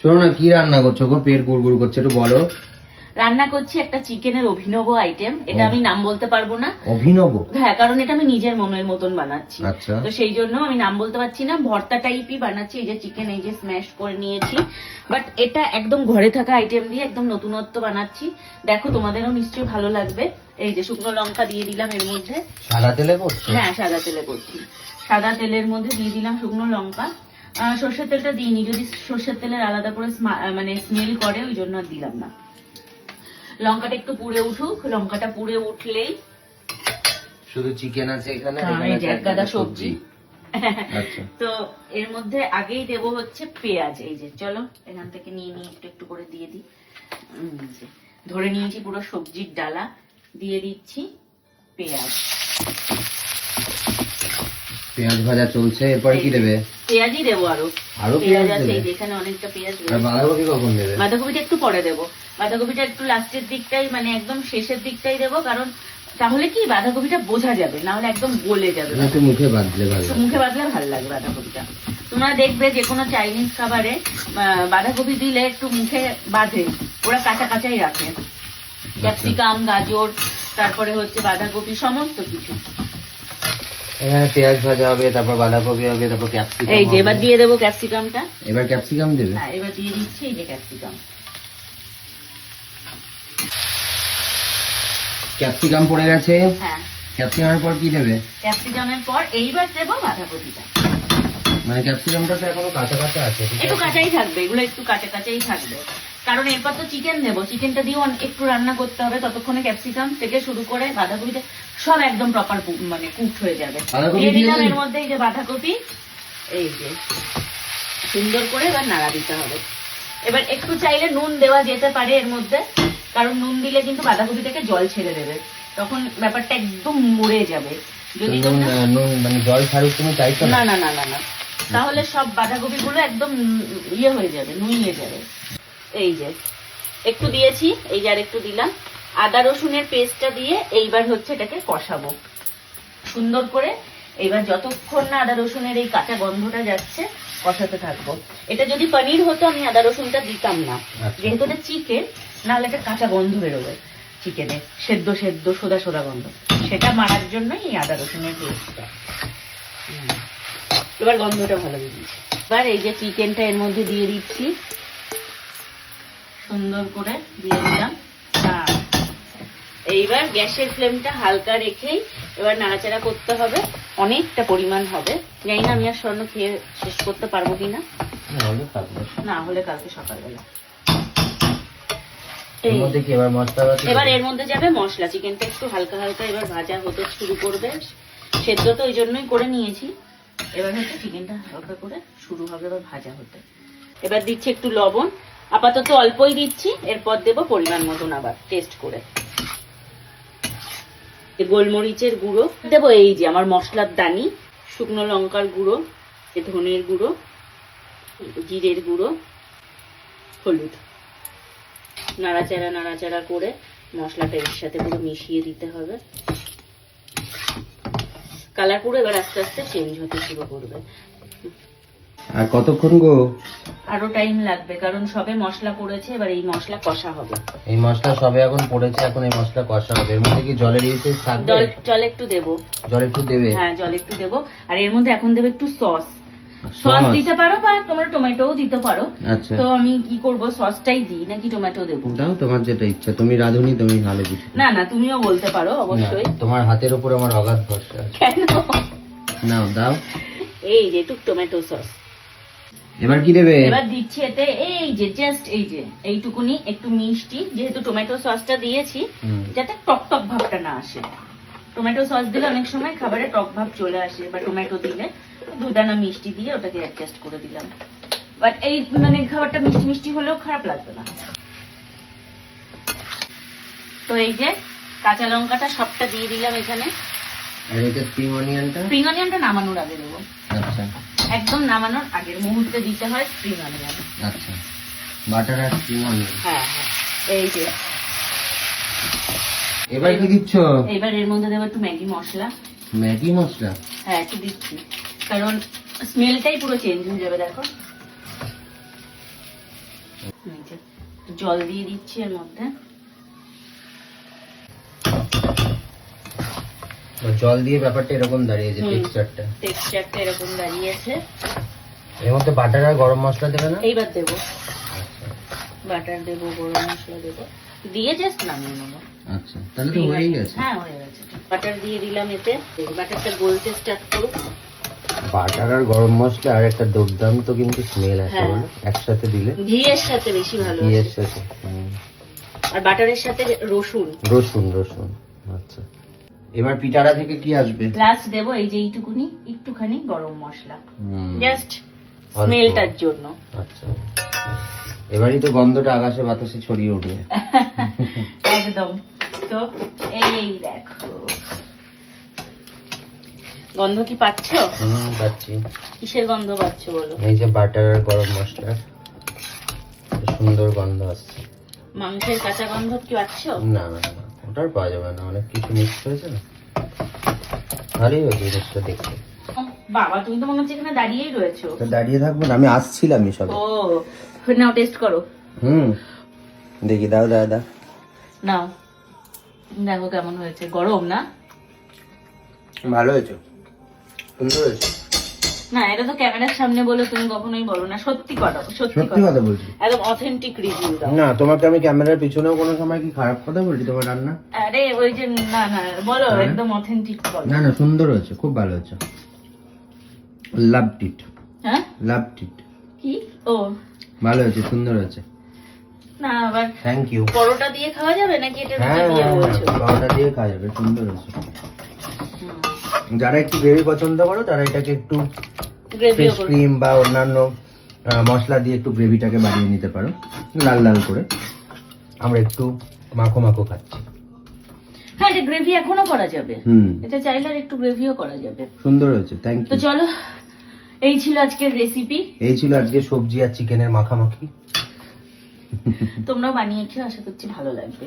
শোনো না কি রান্না করছ গো? পেট গুড় করছে একটু বলো। রান্না করছি একটা চিকেনের অভিনব আইটেম এটা আমি নাম বলতে পারব না। অভিনব? হ্যাঁ কারণ এটা আমি নিজের মনের মতন বানাচ্ছি। আচ্ছা। তো সেই জন্য আমি নাম বলতে পারছি না ভর্তা টাইপই বানাচ্ছি এই যে চিকেন এই যে স্ম্যাশ করে নিয়েছি। বাট এটা একদম ঘরে থাকা আইটেম দিয়ে একদম নতুনত্ব বানাচ্ছি। দেখো তোমাদেরও নিশ্চয়ই ভালো লাগবে। এই যে শুকনো লঙ্কা দিয়ে দিলাম এর মধ্যে। সাদা তেলে করছি? হ্যাঁ সাদা তেলে করছি। সাদা তেলের মধ্যে দিয়ে দিলাম শুকনো লঙ্কা। সর্ষের তেলটা দিইনি। যদি সর্ষের তেলের আলাদা করে মানে স্মেল করে ওই জন্য দিলাম না। লঙ্কাটা একটু পুড়ে উঠুক। লঙ্কাটা পুড়ে উঠলেই শুধু চিকেন আছে এখানে হ্যাঁ, এক গাদা সবজি। আচ্ছা। তো এর মধ্যে আগেই দেব হচ্ছে পেঁয়াজ। এই যে চলো এখান থেকে নিয়ে নিয়ে একটু একটু করে দিয়ে দিই। ধরে নিয়েছি পুরো সবজির ডালা। দিয়ে দিচ্ছি পেঁয়াজ। পেঁয়াজ ভাজা চলছে এরপরে কি দেবে? পেঁয়াজই দেবো আরও। আরও পেঁয়াজ আছে এখানে অনেকটা পেঁয়াজ আর। বাঁধাকপি কখন দেবে? বাঁধাকপিটা একটু পরে দেবো। বাঁধাকপিটা একটু লাস্টের দিকটাই মানে একদম শেষের দিকটাই দেবো কারণ তাহলে কি বাঁধাকপিটা বোঝা যাবে না হলে একদম গলে যাবে মুখে বাঁধলে ভালো। মুখে বাঁধলে ভালো লাগবে বাঁধাকপিটা। তোমরা দেখবে যে কোনো চাইনিজ খাবারে বাঁধাকপি দিলে একটু মুখে বাঁধে ওরা কাঁচা কাঁচাই রাখে ক্যাপসিকাম গাজর তারপরে হচ্ছে বাঁধাকপি সমস্ত কিছু। এখানে পেঁয়াজ ভাজা হবে তারপর বাঁধাকপি হবে তারপর ক্যাপসিকাম এই যে এবার দিয়ে দেবো ক্যাপসিকামটা এবার ক্যাপসিকাম দেবে? হ্যাঁ এবার দিয়ে দিচ্ছি এই যে ক্যাপসিকাম ক্যাপসিকাম পড়ে গেছে। হ্যাঁ। ক্যাপসিকামের পর কি দেবে? ক্যাপসিকামের পর এইবার দেবো বাঁধাকপিটা। মানে ক্যাপসিকামটা তো এখনও কাঁচা কাঁচা আছে একটু? কাঁচাই থাকবে এগুলো একটু কাঁচা কাঁচাই থাকবে। কারণ এরপর তো চিকেন দেবো চিকেনটা দিয়েও একটু রান্না করতে হবে। ততক্ষণে ক্যাপসিকাম থেকে শুরু করে বাঁধাকপিতে সব একদম প্রপার মানে কুক হয়ে যাবে। দিয়ে দিলাম এর মধ্যে এই যে বাঁধাকপি এই যে সুন্দর করে এবার নাড়া দিতে হবে। এবার একটু চাইলে নুন দেওয়া যেতে পারে এর মধ্যে কারণ নুন দিলে কিন্তু বাঁধাকপি থেকে জল ছেড়ে দেবে। তখন ব্যাপারটা একদম মরে যাবে। যদি মানে জল ছাড়ুক তুমি চাইছো না? না না না না তাহলে সব বাঁধাকপি গুলো একদম ইয়ে হয়ে যাবে নুইয়ে যাবে। এই যে একটু দিয়েছি এই যে আর একটু দিলাম। আদা রসুনের পেস্টটা দিয়ে এইবার হচ্ছে এটাকে কষাবো। সুন্দর করে এইবার যতক্ষণ না আদা রসুনের এই কাঁচা গন্ধটা যাচ্ছে কষাতে থাকব। এটা যদি পনির হতো আমি আদা রসুনটা দিতাম না। আচ্ছা। যেহেতু এটা চিকেন নাহলে একটা কাঁচা গন্ধ বেরোবে চিকেনে সেদ্ধ সেদ্ধ সোদা সোদা গন্ধ। সেটা মারার জন্যই এই আদা রসুনের পেস্টটা। এবার গন্ধটা ভালো বেরিয়েছে এবার এই যে চিকেনটা এর মধ্যে দিয়ে দিচ্ছি। সুন্দর করে দিয়ে দিলাম। এইবার গ্যাসের ফ্লেমটা হালকা রেখেই এবার নাড়াচাড়া করতে হবে। অনেকটা পরিমাণ হবে। জানি না আমি আর স্বর্ণ খেয়ে শেষ করতে পারব কিনা। নাহলে না হলে কালকে সকালবেলা। এর এই মধ্যে কি এবার? এর মধ্যে যাবে মশলা। চিকেনটা একটু হালকা হালকা এবার ভাজা হতে শুরু করবে। সেদ্ধ তো ওই জন্যই করে নিয়েছি। এবার হচ্ছে চিকেনটা হালকা করে শুরু হবে এবার ভাজা হতে। এবার দিচ্ছি একটু লবণ। আপাতত অল্পই দিচ্ছি, এরপর দেবো পরিমাণ মতন আবার টেস্ট করে। গোলমরিচের গুঁড়ো, দেবো এই যে আমার মশলার দানি, শুকনো লঙ্কার গুঁড়ো ধনের গুঁড়ো, জিরের গুঁড়ো, হলুদ। নাড়াচাড়া নাড়াচাড়া করে মশলাটা এর সাথে পুরো মিশিয়ে দিতে হবে। কালার পুরো এবার আস্তে আস্তে চেঞ্জ হতে শুরু করবে। আর কতক্ষণ গো? আরও টাইম লাগবে কারণ সবে মশলা পড়েছে এবার এই মশলা কষা হবে। এই মশলা সবে এখন পড়েছে এখন এই মশলা কষা হবে। এর মধ্যে কি জলের ইউসেজ থাকবে? জল জল একটু দেবো। জল একটু দেবে? হ্যাঁ জল একটু দেবো। আর এর মধ্যে এখন দেবো একটু সস। সস? দিতে পারো বা তোমরা টমেটোও দিতে পারো। আচ্ছা। তো আমি কি করব? সসটাই দিই নাকি টমেটো দেবো? দাও তোমার যেটা ইচ্ছা। তুমি রাঁধুনি তুমি ভালো কিছু। না না তুমিও বলতে পারো অবশ্যই। তোমার হাতের উপর আমার অগাধ ভরসা। কেন? নাও দাও। এই যে একটু টমেটো সস। এবার কি দেবে? এবার দিচ্ছি এতে এই যে জাস্ট এই যে এইটুকুনি একটু মিষ্টি যেহেতু টমেটো সসটা দিয়েছি যাতে টক টক ভাবটা না আসে। টমেটো সস দিলে অনেক সময় খাবারে টক ভাব চলে আসে বা টমেটো দিলে দুদানা মিষ্টি দিয়ে ওটাকে অ্যাডজাস্ট করে দিলাম। বাট এই মানে খাবারটা মিষ্টি মিষ্টি হলেও খারাপ লাগবে না। তো এই যে কাঁচা লঙ্কাটা সবটা দিয়ে দিলাম এখানে। আর এটা স্প্রিং অনিয়নটা স্প্রিং অনিয়নটা নামানোর আগে দেবো। আচ্ছা। একদম নামানোর আগের মুহূর্তে দিতে হয় স্প্রিং অনিয়ন আচ্ছা। বাটার আর স্প্রিং অনিয়ন হ্যাঁ হ্যাঁ। এই যে। এবার কি দিচ্ছ? এবার এর মধ্যে দেবো একটু ম্যাগি মশলা। ম্যাগি মশলা? হ্যাঁ একটু দিচ্ছি। কারণ স্মেলটাই পুরো চেঞ্জ হয়ে যাবে দেখো। জল দিয়ে দিচ্ছি এর মধ্যে। জল দিয়ে ব্যাপারটা এরকম দাঁড়িয়েছে। টেক্সচারটা টেক্সচারটা এরকম দাঁড়িয়েছে। এর মধ্যে বাটার আর গরম মশলা দেবে না? এইবার দেবো। বাটার দেবো গরম মশলা দেবো। দিয়ে জাস্ট নামিয়ে নেব। আচ্ছা তাহলে তো হয়েই গেছে। হ্যাঁ হয়ে গেছে। বাটার দিয়ে দিলাম এতে। বাটারটা গলতে স্টার্ট করুক বাটার আর গরম মশলা আর একটা দুর্দান্ত কিন্তু স্মেল আছে হ্যাঁ। একসাথে দিলে। ঘিয়ের সাথে বেশি ভালো ঘিয়ের। সাথে আর বাটারের সাথে রসুন। রসুন রসুন আচ্ছা। এবার পিঠাটা থেকে কি আসবে? প্লাস দেবো এই যে এইটুকুনি একটুখানি গরম মশলা। জাস্ট স্মেলটার জন্য। আচ্ছা। এবারই তো গন্ধটা আকাশে বাতাসে ছড়িয়ে উঠবে। একদম। তো এই দেখো। গন্ধ কি পাচ্ছ? হুম পাচ্ছি। কিসের গন্ধ পাচ্ছ বলো? এই যে বাটার আর গরম মশলা। সুন্দর গন্ধ আসছে। মাংসের কাঁচা গন্ধ কি পাচ্ছ? না না। না ওটার পাওয়া যাবে না অনেক কিছু মিক্স হয়েছে না। ভালোই হয়েছে জিনিসটা দেখতে। বাবা তুমি তো মনে হচ্ছে এখানে দাঁড়িয়েই রয়েছো। তো দাঁড়িয়ে থাকব না আমি আসছিলামই সবে। ও নাও টেস্ট করো। হুম দেখি দাও দাও দাও। নাও দেখো কেমন হয়েছে। গরম না? ভালো হয়েছে। সুন্দর হয়েছে। না এটা তো ক্যামেরার সামনে বলে তুমি কখনোই বলো না সত্যি কথা সত্যি সত্যি কথা। বলছি। একদম অথেন্টিক রিভিউ দাও। না তোমাকে আমি ক্যামেরার পিছনেও কোনো সময় কি খারাপ কথা বলছি তোমার রান্না? আরে ওই যে না না বলো হ্যাঁ? একদম অথেন্টিক বলো। না না সুন্দর হয়েছে খুব ভালো হয়েছে। লাভ টিট হ্যাঁ? লাভ টিট কি? ও। ভালো হয়েছে সুন্দর হয়েছে। না আবার থ্যাংক ইউ পরোটা দিয়ে খাওয়া যাবে নাকি এটা হ্যাঁ দিয়ে হ্যাঁ বলছো? পাউডার দিয়ে খাওয়া যাবে সুন্দর হয়েছে। যারা একটু গ্রেভি পছন্দ করো তারা এটাকে একটু ফিশ ক্রিম বা অন্যান্য মশলা দিয়ে একটু গ্রেভিটাকে বানিয়ে নিতে পারো। লাল লাল করে। আমরা একটু মাখো মাখো খাচ্ছি। হ্যাঁ এটা গ্রেভি এখনও করা যাবে। এটা চাইলে একটু গ্রেভিও করা যাবে। সুন্দর হয়েছে থ্যাংক তো চলো এই ছিল আজকের রেসিপি এই ছিল আজকে সবজি আর চিকেনের মাখামাখি। তোমরাও বানিয়ে খেয়ে আশা করছি ভালো লাগবে।